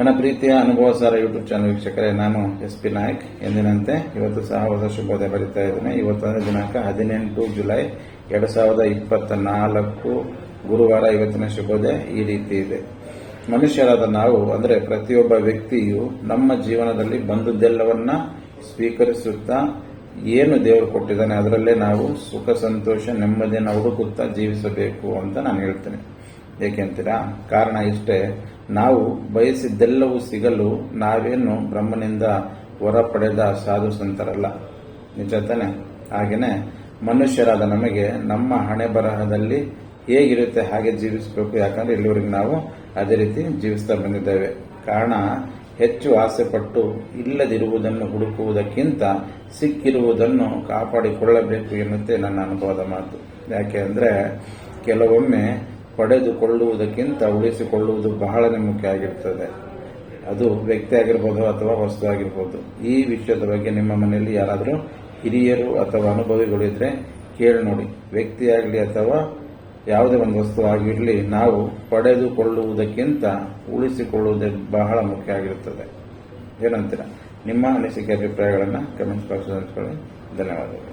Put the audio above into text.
ನನ್ನ ಪ್ರೀತಿಯ ಅನುಭವ ಸಾರ ಯೂಟ್ಯೂಬ್ ಚಾನಲ್ ವೀಕ್ಷಕರೇ, ನಾನು ಎಸ್ ಪಿ ನಾಯಕ್. ಎಂದಿನಂತೆ ಇವತ್ತು ಸಹ ಹೊಸ ಶುಭೋದಯ ಬರೀತಾ ಇದ್ದೇನೆ. ಇವತ್ತಿನ ದಿನಾಂಕ ಹದಿನೆಂಟು ಜುಲೈ ಎರಡು ಸಾವಿರದ ಇಪ್ಪತ್ತ ನಾಲ್ಕು ಗುರುವಾರ ಇವತ್ತಿನ ಶುಭೋದಯ ಈ ರೀತಿ ಇದೆ. ಮನುಷ್ಯರಾದ ನಾವು, ಅಂದರೆ ಪ್ರತಿಯೊಬ್ಬ ವ್ಯಕ್ತಿಯು ನಮ್ಮ ಜೀವನದಲ್ಲಿ ಬಂದದ್ದೆಲ್ಲವನ್ನ ಸ್ವೀಕರಿಸುತ್ತಾ ಏನು ದೇವರು ಕೊಟ್ಟಿದ್ದಾನೆ, ಅದರಲ್ಲೇ ನಾವು ಸುಖ, ಸಂತೋಷ, ನೆಮ್ಮದಿಯನ್ನು ಹುಡುಕುತ್ತಾ ಜೀವಿಸಬೇಕು ಅಂತ ನಾನು ಹೇಳ್ತೇನೆ. ಏಕೆಂತೀರಾ ಕಾರಣ ಇಷ್ಟೇ. ನಾವು ಬಯಸಿದ್ದೆಲ್ಲವೂ ಸಿಗಲು ನಾವೇನು ಬ್ರಹ್ಮನಿಂದ ಹೊರ ಪಡೆದ ಸಾಧು ಸಂತರಲ್ಲ ನಿಜ ತಾನೆ? ಹಾಗೇನೆ ಮನುಷ್ಯರಾದ ನಮಗೆ ನಮ್ಮ ಹಣೆ ಬರಹದಲ್ಲಿ ಹೇಗಿರುತ್ತೆ ಹಾಗೆ ಜೀವಿಸಬೇಕು? ಯಾಕಂದ್ರೆ ಇಲ್ಲಿವರೆಗೆ ನಾವು ಅದೇ ರೀತಿ ಜೀವಿಸ್ತಾ ಬಂದಿದ್ದೇವೆ. ಕಾರಣ ಹೆಚ್ಚು ಆಸೆ ಪಟ್ಟು ಇಲ್ಲದಿರುವುದನ್ನು ಹುಡುಕುವುದಕ್ಕಿಂತ ಸಿಕ್ಕಿರುವುದನ್ನು ಕಾಪಾಡಿಕೊಳ್ಳಬೇಕು ಎನ್ನುತ್ತೆ ನನ್ನ ಅನುಭವದ ಮಾತು. ಯಾಕೆ ಅಂದರೆ ಕೆಲವೊಮ್ಮೆ ಪಡೆದುಕೊಳ್ಳುವುದಕ್ಕಿಂತ ಉಳಿಸಿಕೊಳ್ಳುವುದು ಬಹಳನೇ ಮುಖ್ಯ ಆಗಿರ್ತದೆ. ಅದು ವ್ಯಕ್ತಿ ಆಗಿರ್ಬೋದು ಅಥವಾ ವಸ್ತು ಆಗಿರ್ಬೋದು. ಈ ವಿಷಯದ ಬಗ್ಗೆ ನಿಮ್ಮ ಮನೆಯಲ್ಲಿ ಯಾರಾದರೂ ಹಿರಿಯರು ಅಥವಾ ಅನುಭವಿಗಳು ಇದ್ರೆ ಕೇಳಿ ನೋಡಿ. ವ್ಯಕ್ತಿಯಾಗಲಿ ಅಥವಾ ಯಾವುದೇ ಒಂದು ವಸ್ತು ಆಗಿರಲಿ, ನಾವು ಪಡೆದುಕೊಳ್ಳುವುದಕ್ಕಿಂತ ಉಳಿಸಿಕೊಳ್ಳುವುದೇ ಬಹಳ ಮುಖ್ಯ ಆಗಿರುತ್ತದೆ ಏನಂತೀರ? ನಿಮ್ಮ ಅನಿಸಿಕೆ, ಅಭಿಪ್ರಾಯಗಳನ್ನು ಕಮೆಂಟ್ಸ್ ಬಾಕ್ಸ್ ಹಂಚ್ಕೊಳ್ಳಿ ಧನ್ಯವಾದಗಳು.